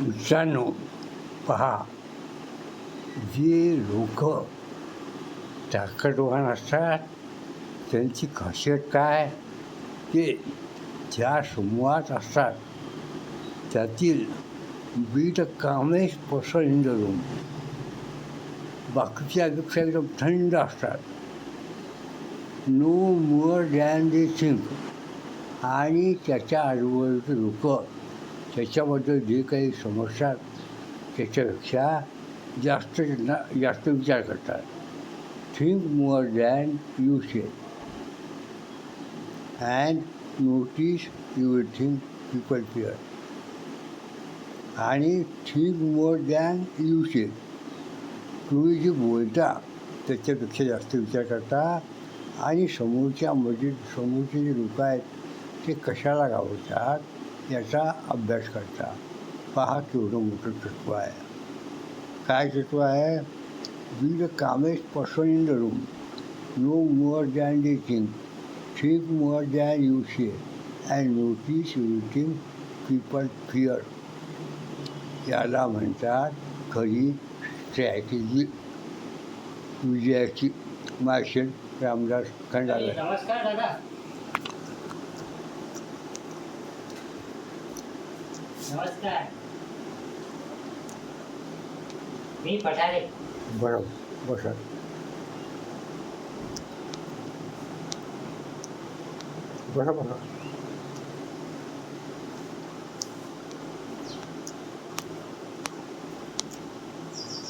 मित्रांनो पहा. जे लोक ताकदवान असतात त्यांची खासियत काय? ते ज्या समूहात असतात त्यातील बीट कामेश पसंद रूम बाकीच्यापेक्षा एकदम थंड असतात. No more than they think. आणि त्याच्या आजूबाजूचे लोक त्याच्याबद्दल जे काही समस्या त्याच्यापेक्षा जास्त त्यांना जास्त विचार करतात. Think more than you say and notice you will think people fear आणि think more than you say तुम्ही जे बोलता त्याच्यापेक्षा जास्त विचार करता आणि समोरच्या मध्ये समोरचे जे लोक आहेत ते कशाला गावतात याचा अभ्यास करता. पहा केवढं मोठं तत्व आहे. काय तत्व आहे? Be the calmest person in the room no more than they think think more than you say and notice you think people fear याला म्हणतात खरी स्ट्रॅटेजी विजयाची. मार्शल रामदास खंडाला નમસ્કાર. મી પઠારે. બરાબર સર બરાબર